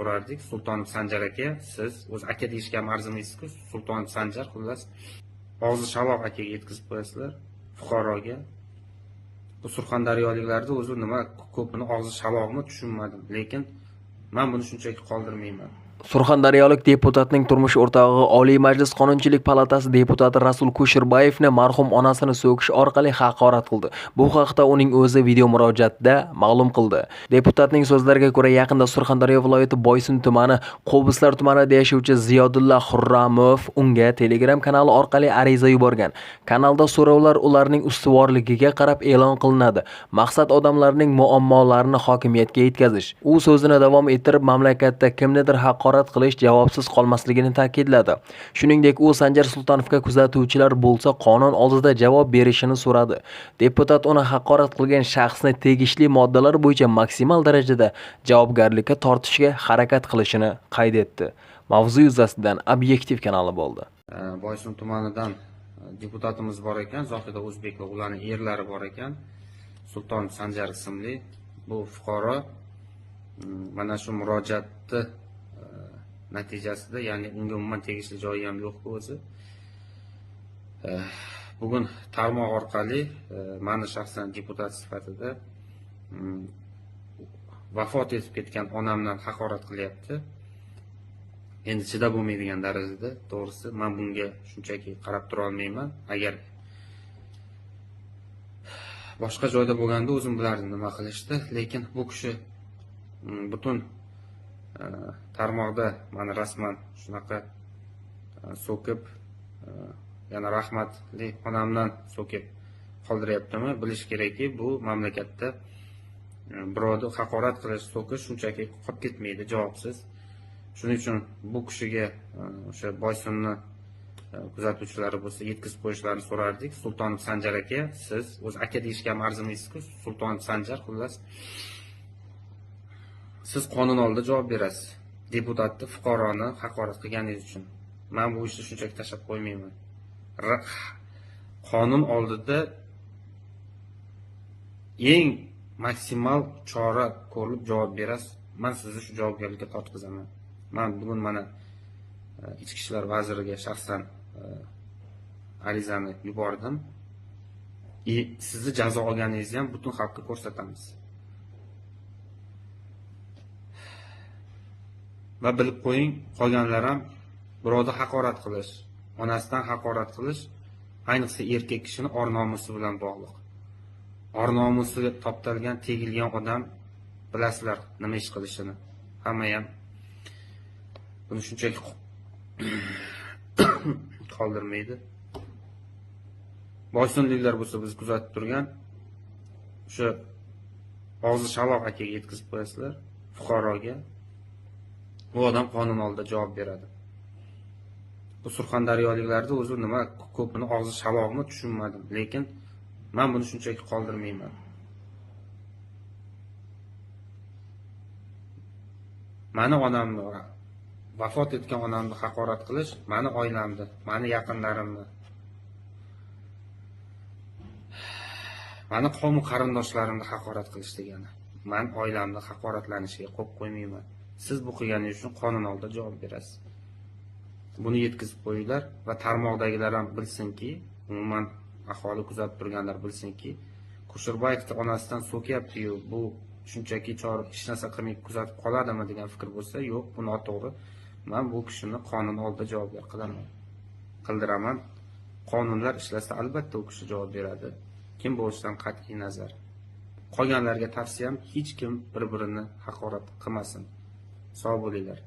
so'rardik sultonov sanjar aka siz o'zi aka deyishga ham arzimaysizku sultonov sanjar xullas og'zi shaloq akaga yetkazib qo'yasizlar fuqaroga. Bu surxondaryoliklarni o'zi nima ko'pini og'zi shalog'mi tushunmadim lekin man buni shunchaki qoldirmayman. Surxondaryolik deputatning turmush o'rtog'i oliy majlis qonunchilik palatasi deputati rasul kusherbayevni marhum onasini so'kish orqali haqorat qildi. Bu haqda uning o'zi video murojaatda ma'lum qildi. Deputatning so'zlariga ko'ra yaqinda surxondaryo viloyati boysun tumani qo'bislar tumanida yashovchi ziyodulla xurramov unga telegram kanali orqali ariza yuborgan. Kanalda so'rovlar ularning ustuvorligiga qarab e'lon qilinadi. Maqsad odamlarning muammolarini hokimiyatga yetkazish. U so'zini davom ettirib mamlakatda kimnidir haqorat haqorat qilish javobsiz qolmasligini ta'kidladi. Shuningdek u sanjar sultonovga kuzatuvchilar bo'lsa qonun oldida javob berishini so'radi. Deputat uni haqorat qilgan shaxsni tegishli moddalar bo'yicha maksimal darajada javobgarlikka tortishga harakat qilishini qayd etdi. Mavzu yuzasidan obyektiv kanali bo'ldi. Boysun tumanidan e, deputatimiz bor ekan zohida o'zbek va ularning erlari bor ekan. Sulton sanjar ismli bu fuqaro mana shu murojaatni natijasida ya'ni unga umuman tegishli joyi ham yo'q o'zi. Eh, bugun tarmoq orqali eh, mani shaxsan deputat sifatida mm, vafot etib ketgan onamdan haqorat qilyapti. Endi chidab bo'lmaydigan darajada to'g'risi man bunga shunchaki qarab turolmayman agar boshqa joyda bo'lganda o'zim bilardim nima qilishni lekin bu kishi mm, butun tarmoqda mana rasman shunaqa e, so'kib e, yana rahmatli onamdan so'kib qoldiryaptimi bilish kerakki bu mamlakatda e, birovni haqorat qilish so'kish shunchaki qolib ketmaydi javobsiz. Shuning uchun bu kishiga o'sha boysunni kuzatuvchilari bo'lsa yetkazib qo'yishlarini so'rardik. Sultonov sanjar aka siz o'zi aka deyishga ham arzimaysizku sultonov sanjar xullas. Siz qonun oldida javob berasiz. Deputatni fuqaroni haqorat qilganingiz uchun. Man bu ishni shunchaki tashlab qo'ymayman. Qonun oldida eng maksimal chora ko'rilib javob berasiz. Man sizni shu javobgarlikka tortqizaman man bugun mana e, ichki ishlar vaziriga shaxsan e, arizani yubordim. И sizni jazo olganingizni ham butun xalqqa ko'rsatamiz. Va bilib qo'ying qolganlar ham birovni haqorat qilish onasidan haqorat qilish ayniqsa erkak kishini or nomusi bilan bog'liq. Or nomusi toptalgan tegilgan odam bilasizlar nima ish qilishini hamma ham buni shunchaki qoldirmaydi. Boysunliklar bo'lsa biz kuzatib turgan o'sha og'zi shaloq akaga yetkazib qo'yasizlar fuqaroga. Bu odam qonun oldida javob beradi. Bu surxondaryoliklarni o'zi nima ko'pini og'zi shaloqmi tushunmadim lekin man buni shunchaki qoldirmayman. Mani onamni vafot etgan onamni haqorat qilish mani oilamni mani yaqinlarimni mani qavmi qarindoshlarimni haqorat qilish degani man oilamni haqoratlanishiga qo'yib qo'ymayman. Siz bu qilganingiz uchun qonun oldida javob berasiz. Buni yetkazib qo'yinglar va tarmoqdagilar ham bilsinki umuman aholi kuzatib turganlar bilsinki kusherbayevni onasidan so'kyaptiyu bu shunchaki chora hech narsa qilmay kuzatib qoladimi degan fikr bo'lsa yo'q bu noto'g'ri. Man bu kishini qonun oldida javobgar qilaman. Qildiraman qonunlar ishlasa albatta u kishi javob beradi. Kim bo'lishidan qat'iy nazar. Qolganlarga tavsiyam hech kim bir birini haqorat qilmasin. Sağ ol boliler.